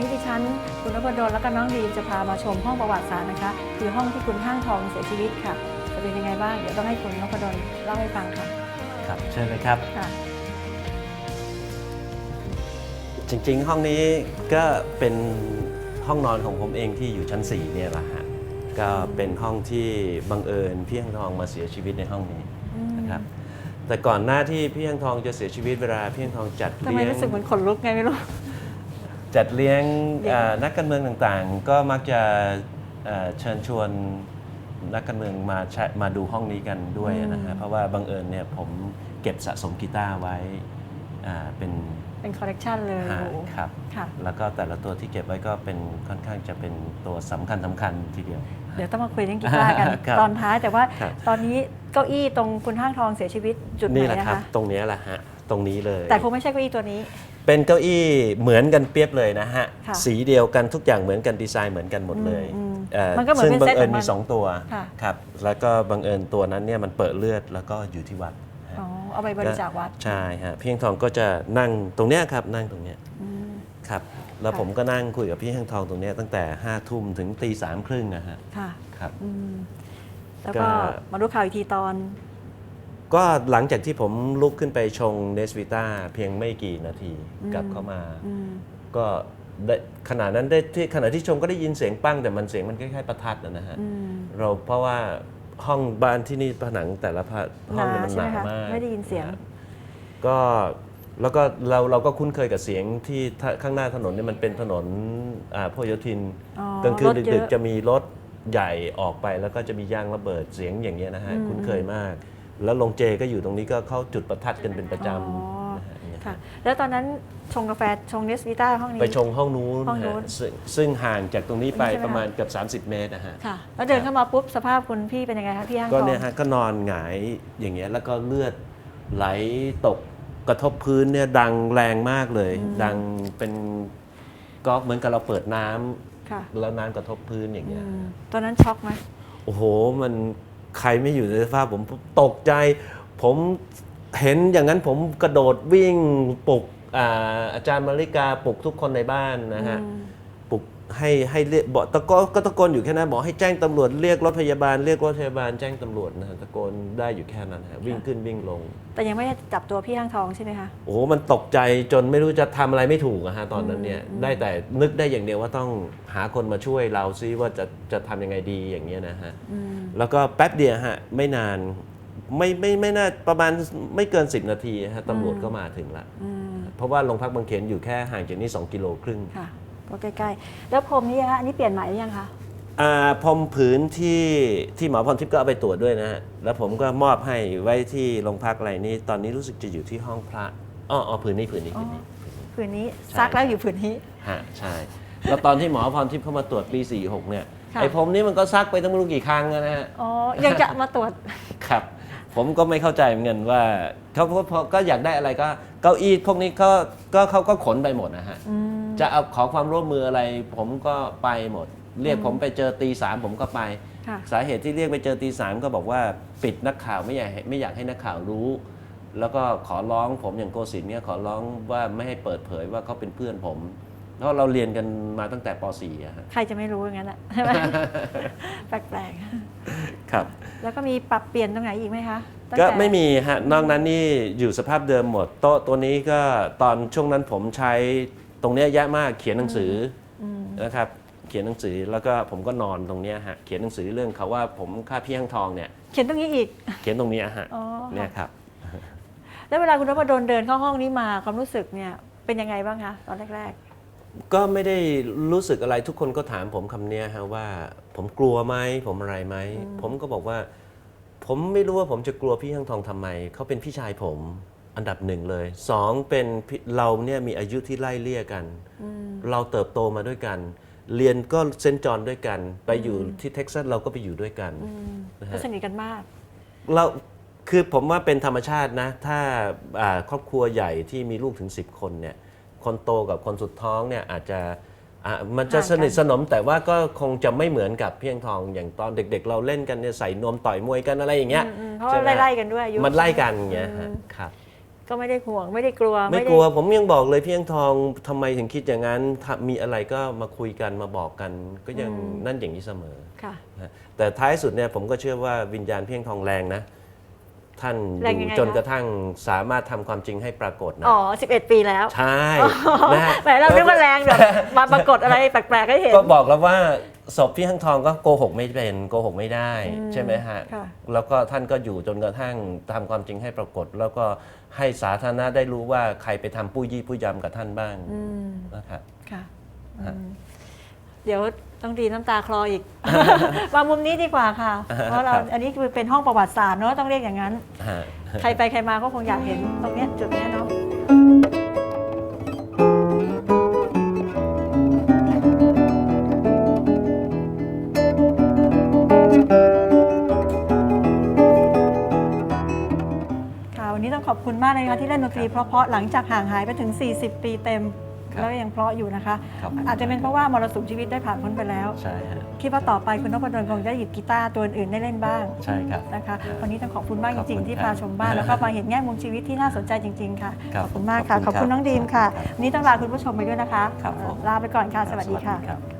นี้ดิฉันคุณนพดลและก็น้องดีมจะพามาชมห้องประวัติศาสตร์นะคะ คือห้องที่คุณห้างทองเสียชีวิตค่ะ จะเป็นยังไงบ้างเดี๋ยวต้องให้คุณนพดลเล่าให้ฟังค่ะครับเชิญเลยครับ ค่ะ จริงๆ ห้องนี้ก็เป็นห้องนอนของผมเองที่อยู่ชั้น4เนี่ยแหละฮะก็เป็นห้องที่บังเอิญพี่ยังทองมาเสียชีวิตในห้องนี้นะครับแต่ก่อนหน้าที่พี่ยังทองจะเสียชีวิตเวลาพี่ยังทองจัดทำไมเลี้ยง รู้สึกเหมือนขนลุกไงไม่รู้ จัดเลี้ยงเลี้ยงเอ่อนักการเมืองต่างๆ ก็มักจะเอ่อเชิญชวนนักการเมืองมาใช้มาดูห้องนี้กันด้วยนะฮะเพราะว่าบังเอิญเนี่ยผมเก็บสะสมกีตาร์ไว้อ่าเป็นเป็นคอลเลกชันเลยหาโอ้โหครับ ค่ะ แล้วก็แต่ละตัวที่เก็บไว้ก็เป็นค่อนข้างจะเป็นตัวสำคัญสำคัญทีเดียว เดี๋ยวต้องมาคุยเรื่องกีตาร์กัน ครับตอนท้ายแต่ว่าครับ ตอนนี้เก้าอี้ตรงคุณห้างทองเสียชีวิตจุดไหนนี่แหละนะครับคะตรงเนี้ยแหละฮะ ตรงนี้เลย แต่คงไม่ใช่เก้าอี้ตัวนี้ เป็นเก้าอี้เหมือนกันเปียบเลยนะฮะ ค่ะสีเดียวกันทุกอย่างเหมือนกันดีไซน์เหมือนกันหมดเลยอืมเอ่อมันก็เหมือนซึ่งเป็นบัเซงตเอิญของมันมี2ตัวค่ะ ครับแล้วก็บังเอิญตัวนั้นเนี่ยมันเปิดเลือดแล้วก็อยู่ที่วัดอ๋อเอาไปบริจาควัด ใช่ฮะพี่เฮงทองก็จะนั่งตรงเนี้ยครับนั่งตรงเนี้ยอืมครับแล้วค่ะ ผมก็นั่งคุยกับพี่เฮงทองตรงเนี้ยตั้งแต่5้าทุ่มถึงตีสามครึ่งนะฮะค่ะครับ อืมแล้วก็ก็ มาดูข่าวอีกทีตอน ก็หลังจากที่ผมลุกขึ้นไปชงเนสวิต้าเพียงไม่กี่นาทีอืมกลับเข้ามาอืมก็ได้ขณะนั้นได้ที่ขณะที่ชงก็ได้ยินเสียงปั้งแต่มันเสียงมันคล้ายๆประทัดนะนะฮะอืมเราเพราะว่าห้องบ้านที่นี่ผนังแต่ละผะห้องเนี่ยมันหหนานาใช่ไหมคะมากไม่ได้ยินเสียงะก็แล้วก็เราเราก็คุ้นเคยกับเสียงที่ถ้าข้างหน้าถนนเนี่ยมันเป็นถนนอ่าพหลโยธินอ๋อกลางคืนรถเยดึกอะๆจะมีรถใหญ่ออกไปแล้วก็จะมีย่างระเบิดเสียงอย่างเงี้ยนะฮะอืมคุ้นเคยมาก แล้วลงเจก็อยู่ตรงนี้ก็เข้าจุดประทัดกันเป็นประจอ๋อำนะฮะอย่างเงี้ยค่ะ แล้วตอนนั้นชงกาแฟชงเนสวิต้าห้องนี้ ไปชงห้องนู้นห้องนู้ฮะนซึ่งซึ่งห่างจากตรงนี้ไปใช่ไหมประมาณคะเกือบ30 เมตรนะฮะ ค่ะ แล้วเดินเข้ามาปุ๊บสภาพคุณพี่เป็นยังไงคะพี่ห้างทก็อง เนี่ยฮะก็นอนหงายอย่างเงี้ยแล้วก็เลือดไหลตกกระทบพื้นเนี่ยดังแรงมากเลย ดังเป็นก็เหมือนกับเราเปิดน้ำค่ะ แล้วน้ำกระทบพื้นอย่างอืเงี้ยมตอนนั้นช็อกไหมโอ้โหมัน ใครไม่อยู่ในสภาพผมตกใจ ผมเห็นอย่างนั้นผมกระโดดวิ่งปลุกอ่าอาจารย์มาริกาปลุกทุกคนในบ้านนะฮะอืมปลุกให้ให้เรียกบอกตะโกนก็ตะโกนอยู่แค่นั้นบอกให้แจ้งตำรวจเรียกรถพยาบาลเรียกรถพยาบาลแจ้งตำรวจนะฮะตะโกนได้อยู่แค่นั้นฮะวิ่งขึ้นวิ่งลง แต่ยังไม่ได้จับตัวพี่ห้างทองใช่ไหมคะโอ้โหมันตกใจจนไม่รู้จะทำอะไรไม่ถูกอะฮะตอนนั้นเนี่ยอืมได้แต่นึกได้อย่างเดียวว่าต้องหาคนมาช่วยเราซิว่าจะจะทำยังไงดีอย่างเงี้ยนะฮะ อืม แล้วก็แป๊บเดียวฮะไม่นานไม่ไม่ไม่น่าประมาณไม่เกิน 10 นาทีฮะตำรวจก็มาถึงละอืมเพราะว่าโรงพักบางเขนอยู่แค่ห่างจากนี้2กิโลครึ่งค่ะก็ใกล้ๆ แล้วพรมนี่ฮะอันนี้เปลี่ยนใหม่หรือยังคะอ่าพรมผืนที่ที่หมอพรทิพย์ก็เอาไปตรวจด้วยนะฮะแล้วผมก็มอบให้ไว้ที่โรงพักอะไรนี่ตอนนี้รู้สึกจะอยู่ที่ห้องพระอ๋ออ๋อผืนนี้ผืนนี้ผืนนี้ผืนนี้ใช่ซักแล้วอยู่ผืนนี้ฮะใช่แล้วตอนที่หมอพรทิพย์เข้ามาตรวจปี46เนี่ยค่ะ ไอ้ผมนี่มันก็ซักไปตั้งไม่รู้กี่ครั้งแล้วนะฮะอ๋อ ยังจะมาตรวจ ครับ ผมก็ไม่เข้าใจเหมือนกันว่าเขาเขาเขาก็อยากได้อะไรก็เก้าอี้พวกนี้ก็ก็เขาก็ขนไปหมดนะฮะ อืม จะเอาขอความร่วมมืออะไร ผมก็ไปหมด เรียกผมไปเจอตีสามผมก็ไป ค่ะ สาเหตุที่เรียกไปเจอตีสามก็บอกว่าปิดนักข่าวไม่อยากให้ไม่อยากให้นักข่าวรู้ แล้วก็ขอร้องผมอย่างโกศินทร์เนี่ยขอร้องว่าไม่ให้เปิดเผยว่าเขาเป็นเพื่อนผม เพราะเราเรียนกันมาตั้งแต่ป .4 อะฮะ ใครจะไม่รู้อย่างนั้นอะใช่ไหมแปลกครับ ๆ แล้วก็มีปรับเปลี่ยนตรงไหนอีกไหมคะตั้งก็แต่ไม่มีฮะ นอกนั้นนี่อยู่สภาพเดิมหมด โต๊ะตัวนี้ก็ตอนช่วงนั้นผมใช้ตรงเนี้ยเยอะมากเขียนหนังสืออมนะครับ เขียนหนังสือแล้วก็ผมก็นอนตรงเนี้ยฮะ เขียนหนังสือเรื่องเขาว่าผมค่าพี่ห้างทองเนี่ย เขียนตรงนี้อีก เขียนตรงเนี้ยฮะอ๋อ เนี่ยครับ แล้วเวลาคุณนพดลเดินเข้าห้องนี้มาความรู้สึกเนี่ยเป็นยังไงบ้างคะตอนแรก ก็ไม่ได้รู้สึกอะไรทุกคนก็ถามผมคำเนี้ยฮะว่า ผมกลัวไหมผมอะไรไหมผมก็บอกว่า ผมไม่รู้ว่าผมจะกลัวพี่ห้างทองทำไมเขาเป็นพี่ชายผมอันดับหนึ่งเลยสองเป็นพี่เราเนี่ยมีอายุที่ไล่เลี่ยกันๆอืมเราเติบโตมาด้วยกัน เรียนก็เซนต์จอห์นด้วยกัน ไปอยู่ที่เท็กซัสเราก็ไปอยู่ด้วยกันอืมนะฮะก็สนิทกันมาก เราคือผมว่าเป็นธรรมชาตินะ ถ้าอ่าครอบครัวใหญ่ที่มีลูกถึง 10 คนเนี่ย คนโตกับคนสุดท้องเนี่ยอาจจะอะมันจะห่างกันสนิทสนมแต่ว่าก็คงจะไม่เหมือนกับเพียงทองอย่างตอนเด็ก ๆ เราเล่นกันเนี่ยใส่นวมต่อยมวยกันอะไรอย่างเงี้ยอืมๆเพราะว่าใช่หมไล่ๆกันด้วยอายุ มันไล่กันอย่างเงี้ยฮะอืมครับ ก็ไม่ได้ห่วงไม่ได้กลัวไม่ด้กลัวผมยังบอกเลยพี่ยังทองทำไมถึงคิดอย่างนั้นถ้ามีอะไรก็มาคุยกันมาบอกกัน ก็ยังอืมนั่นอย่างนี้เสมอค่ะ นะแต่ท้ายสุดเนี่ยผมก็เชื่อว่าวิญญาณพี่ยังทองแรงนะ ท่านอแรงยังยู่ไงจนคะ กระทั่งสามารถทำความจริงให้ปรากฏนะ อ๋อ 11 ปีแล้วใช่นะฮะ แหมเราเรียกว่าแรงแบบมาปรากฏอะไรแปลกๆให้เห็น ก็บอกแล้วว่าศพพี่ข้างทองก็โกหกไม่เป็นโกหกไม่ได้อืมใช่ไหมฮะค่ะ แล้วก็ท่านก็อยู่จนกระทั่งทำความจริงให้ปรากฏ แล้วก็ให้สาธารณะได้รู้ว่าใครไปทำปุ้ยยี่ปุ้ยยำกับท่านบ้างอืมนะครับ ค่ะฮะอืมเดี๋ยว ต้องดีน้ำตาคลออีก มามุมนี้ดีกว่าค่ะ เพราะเราครับอันนี้คือเป็นห้องประวัติศาสตร์เนอะต้องเรียกอย่างนั้นฮะใครไปใครมาก็คงอยากเห็นตรงเนี้ยจุดเนี้ยเนาะค่ะวันนี้ต้องขอบคุณมากเลยนะคะที่เล่นดนตรีเพราะๆหลังจากห่างหายไปถึง 40 ปีเต็ม ครับแล้วยังเพราะอยู่นะคะ ครับอาจจะเป็นเพราะว่ามรสุมชีวิตได้ผ่านพ้นไปแล้ว ใช่ฮะคิดว่าต่อไปคุณนพดลคงได้หยิบกีตาร์ตัวอื่นๆได้เล่นบ้างใช่ครับ นะคะ วันนี้ต้องขอบคุณมากขจอบคุณริง ๆ ที่ครัพาบชมบ้านแล้วก็มาเห็นแง่มุมชีวิตที่น่าสนใจจริง ๆ ค่ะ ครับขอบคุณมากค่ะ ขขออบบคุณคุณน้องดีมค่ะครับวันนี้ต้องลาคุณผู้ชมไปด้วยนะคะ ครับผม ลาไปก่อนค่ะ สวัสดีค่ะครับ